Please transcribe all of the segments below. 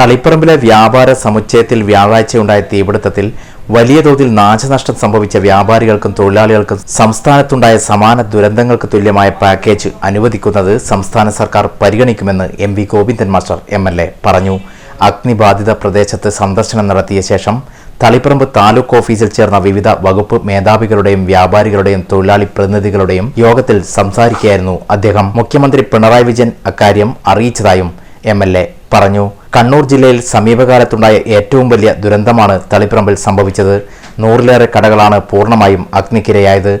തളിപ്പറമ്പിലെ വ്യാപാര സമുച്ചയത്തിൽ വ്യാഴാഴ്ചയുണ്ടായ തീപിടുത്തത്തിൽ വലിയ തോതിൽ നാശനഷ്ടം സംഭവിച്ച വ്യാപാരികൾക്കും തൊഴിലാളികൾക്കും സംസ്ഥാനത്തുണ്ടായ സമാന ദുരന്തങ്ങൾക്ക് തുല്യമായ പാക്കേജ് അനുവദിക്കുന്നത് സംസ്ഥാന സർക്കാർ പരിഗണിക്കുമെന്ന് M V Govindan master M L A പറഞ്ഞു. അഗ്നിബാധിത പ്രദേശത്ത് സന്ദർശനം നടത്തിയ ശേഷം തളിപ്പറമ്പ് താലൂക്ക് ഓഫീസിൽ ചേർന്ന വിവിധ വകുപ്പ് മേധാവികളുടെയും വ്യാപാരികളുടെയും തൊഴിലാളി പ്രതിനിധികളുടെയും യോഗത്തിൽ സംസാരിക്കുകയായിരുന്നു അദ്ദേഹം. മുഖ്യമന്ത്രി പിണറായി വിജയൻ അക്കാര്യം അറിയിച്ചതായും എം പറഞ്ഞു. കണ്ണൂർ ജില്ലയിൽ സമീപകാലത്തുണ്ടായ ഏറ്റവും വലിയ ദുരന്തമാണ് തളിപ്പറമ്പിൽ സംഭവിച്ചത്. നൂറിലേറെ കടകളാണ് പൂർണമായും അഗ്നിക്കിരയായത്.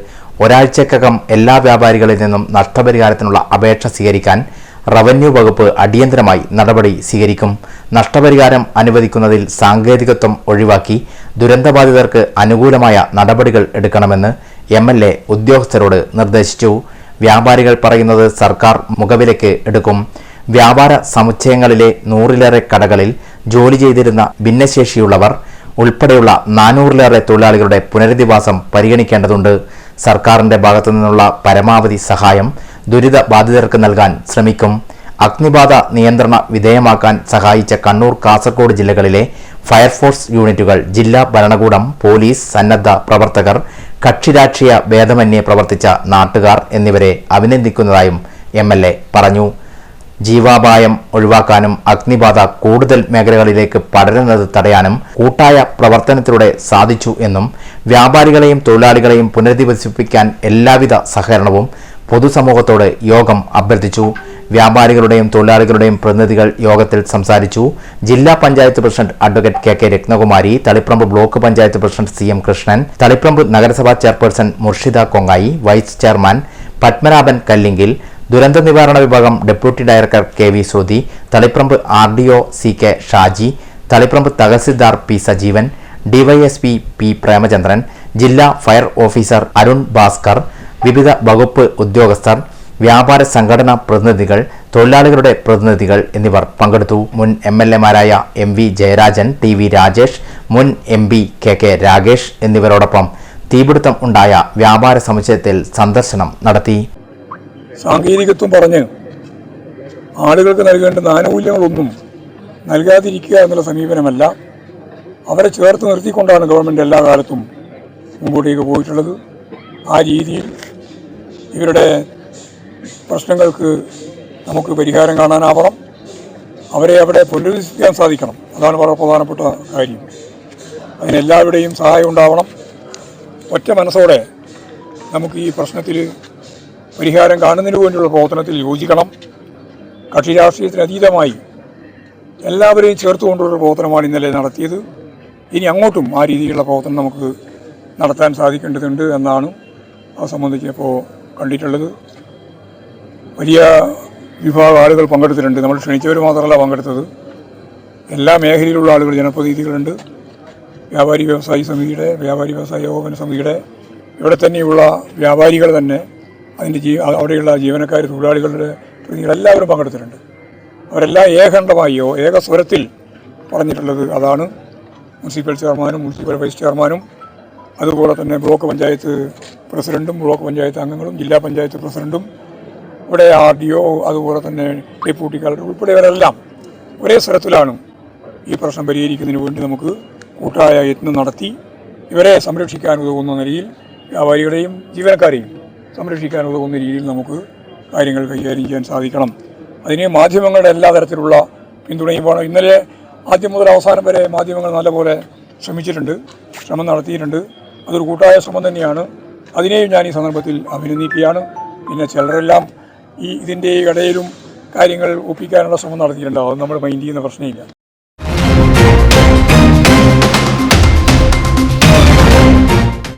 ഒരാഴ്ചക്കകം എല്ലാ വ്യാപാരികളിൽ നിന്നും നഷ്ടപരിഹാരത്തിനുള്ള അപേക്ഷ സ്വീകരിക്കാൻ റവന്യൂ വകുപ്പ് അടിയന്തരമായി നടപടി സ്വീകരിക്കും. നഷ്ടപരിഹാരം അനുവദിക്കുന്നതിൽ സാങ്കേതികത്വം ഒഴിവാക്കി ദുരന്തബാധിതർക്ക് അനുകൂലമായ നടപടികൾ എടുക്കണമെന്ന് എം എൽ എ ഉദ്യോഗസ്ഥരോട് നിർദ്ദേശിച്ചു. വ്യാപാരികൾ പറയുന്നത് സർക്കാർ മുഖവിലയ്ക്ക് എടുക്കും. വ്യാപാര സമുച്ചയങ്ങളിലെ നൂറിലേറെ കടകളിൽ ജോലി ചെയ്തിരുന്ന ഭിന്നശേഷിയുള്ളവർ ഉൾപ്പെടെയുള്ള നാനൂറിലേറെ തൊഴിലാളികളുടെ പുനരധിവാസം പരിഗണിക്കേണ്ടതുണ്ട്. സർക്കാരിന്റെ ഭാഗത്തു നിന്നുള്ള പരമാവധി സഹായം ദുരിത ബാധിതർക്ക് നൽകാൻ ശ്രമിക്കും. അഗ്നിബാധ നിയന്ത്രണ വിധേയമാക്കാൻ സഹായിച്ച കണ്ണൂർ കാസർഗോഡ് ജില്ലകളിലെ ഫയർഫോഴ്സ് യൂണിറ്റുകൾ ജില്ലാ ഭരണകൂടം പോലീസ് സന്നദ്ധ പ്രവർത്തകർ കക്ഷിരാഷ്ട്രീയ ഭേദമന്യേ പ്രവർത്തിച്ച നാട്ടുകാർ എന്നിവരെ അഭിനന്ദിക്കുന്നതായും എം പറഞ്ഞു. ജീവാപായം ഒഴിവാക്കാനും അഗ്നിബാധ കൂടുതൽ മേഖലകളിലേക്ക് പടരുന്നത് തടയാനും കൂട്ടായ പ്രവർത്തനത്തിലൂടെ സാധിച്ചു എന്നും വ്യാപാരികളെയും തൊഴിലാളികളെയും പുനരധിവസിപ്പിക്കാൻ എല്ലാവിധ സഹകരണവും പൊതുസമൂഹത്തോട് യോഗം അഭ്യർത്ഥിച്ചു. വ്യാപാരികളുടെയും തൊഴിലാളികളുടെയും പ്രതിനിധികൾ യോഗത്തിൽ സംസാരിച്ചു. ജില്ലാ panchayat president advocate K K Ratnakumari Taliparamba block panchayat president C M Krishnan Taliparamba നഗരസഭാ chairperson Murshida Kongayi vice chairman Padmanabhan Kallingil ദുരന്ത നിവാരണ വിഭാഗം deputy director K V Sodhi Taliparamba R D O C K Shaji Taliparamba tahsildar P Sajeevan DYSP P Premachandran ജില്ലാ fire officer Arun Bhaskar വിവിധ വകുപ്പ് ഉദ്യോഗസ്ഥർ വ്യാപാര സംഘടനാ പ്രതിനിധികൾ തൊഴിലാളികളുടെ പ്രതിനിധികൾ എന്നിവർ പങ്കെടുത്തു. മുൻ M L എമാരായ M V Jayarajan T V Rajesh മുൻ M P K K Ragesh എന്നിവരോടൊപ്പം തീപിടുത്തം ഉണ്ടായ വ്യാപാര സമുച്ചയത്തിൽ സന്ദർശനം നടത്തി. സാങ്കേതികത്വം പറഞ്ഞ് ആളുകൾക്ക് നൽകേണ്ട ആനുകൂല്യങ്ങളൊന്നും നൽകാതിരിക്കുക എന്നുള്ള സമീപനമല്ല. അവരെ ചേർത്ത് നിർത്തിക്കൊണ്ടാണ് ഗവൺമെന്റ് എല്ലാ കാലത്തും മുമ്പോട്ടേക്ക് പോയിട്ടുള്ളത്. ആ രീതിയിൽ ഇവരുടെ പ്രശ്നങ്ങൾക്ക് നമുക്ക് പരിഹാരം കാണാനാവണം. അവരെ അവിടെ പുനരുദ്ധരിക്കാൻ സാധിക്കണം. അതാണ് വളരെ പ്രധാനപ്പെട്ട കാര്യം. അതിനെല്ലാവരുടെയും സഹായം ഉണ്ടാവണം. ഒറ്റ മനസ്സോടെ നമുക്ക് ഈ പ്രശ്നത്തിൽ പരിഹാരം കാണുന്നതിന് വേണ്ടിയുള്ള പ്രവർത്തനത്തിൽ യോജിക്കണം. കക്ഷി രാഷ്ട്രീയത്തിന് അതീതമായി എല്ലാവരെയും ചേർത്തുകൊണ്ടുള്ള പ്രവർത്തനമാണ് ഇന്നലെ നടത്തിയത്. ഇനി അങ്ങോട്ടും ആ രീതിയിലുള്ള പ്രവർത്തനം നമുക്ക് നടത്താൻ സാധിക്കേണ്ടതുണ്ട് എന്നാണ് അത് സംബന്ധിച്ച് ഇപ്പോൾ കണ്ടിട്ടുള്ളത്. വലിയ വിഭാഗം ആളുകൾ പങ്കെടുത്തിട്ടുണ്ട്. നമ്മൾ ക്ഷണിച്ചവർ മാത്രമല്ല പങ്കെടുത്തത്. എല്ലാ മേഖലയിലുള്ള ആളുകൾ ജനപ്രതിനിധികളുണ്ട്. വ്യാപാരി വ്യവസായി സമിതിയുടെ വ്യാപാരി വ്യവസായ ഏകോപന സമിതിയുടെ ഇവിടെ തന്നെയുള്ള വ്യാപാരികൾ തന്നെ അതിന്റെ ജീ അവിടെയുള്ള ജീവനക്കാർ തൊഴിലാളികളുടെ പ്രതിനിധികൾ എല്ലാവരും പങ്കെടുത്തിട്ടുണ്ട്. അവരെല്ലാം ഏകണ്ഠമായോ ഏക സ്വരത്തിൽ പറഞ്ഞിട്ടുള്ളത് അതാണ്. മുനിസിപ്പൽ ചെയർമാനും മുനിസിപ്പൽ വൈസ് ചെയർമാനും അതുപോലെ തന്നെ ബ്ലോക്ക് പഞ്ചായത്ത് പ്രസിഡന്റും ബ്ലോക്ക് പഞ്ചായത്ത് അംഗങ്ങളും ജില്ലാ പഞ്ചായത്ത് പ്രസിഡന്റും ഇവിടെ ആർ ഡി ഒ അതുപോലെ തന്നെ ഡെപ്യൂട്ടി കളക്ടർ ഉൾപ്പെടെയവരെല്ലാം ഒരേ സ്വരത്തിലാണ് ഈ പ്രശ്നം പരിഹരിക്കുന്നതിന് വേണ്ടി നമുക്ക് കൂട്ടായ യത്നം നടത്തി ഇവരെ സംരക്ഷിക്കാൻ ഉതകുന്ന നിലയിൽ വ്യാപാരികളെയും ജീവനക്കാരെയും സംരക്ഷിക്കാൻ ഉതകുന്ന രീതിയിൽ നമുക്ക് കാര്യങ്ങൾ കൈകാര്യം ചെയ്യാൻ സാധിക്കണം. അതിന് മാധ്യമങ്ങളുടെ എല്ലാ തരത്തിലുള്ള പിന്തുണയും വേണം. ഇന്നലെ ആദ്യം മുതൽ അവസാനം വരെ മാധ്യമങ്ങൾ നല്ലപോലെ ശ്രമിച്ചിട്ടുണ്ട് ശ്രമം നടത്തിയിട്ടുണ്ട്. അതൊരു കൂട്ടായ ശ്രമം തന്നെയാണ്. അതിനെയും ഞാൻ ഈ സന്ദർഭത്തിൽ അഭിനന്ദിക്കുകയാണ്. പിന്നെ ചിലരെല്ലാം ഈ ഇതിന്റെ ഇടയിലും കാര്യങ്ങൾ ഒപ്പിക്കാനുള്ള ശ്രമം നടത്തിയിട്ടുണ്ടാവും നമ്മൾ മൈൻഡ് ചെയ്യുന്ന പ്രശ്നമില്ല.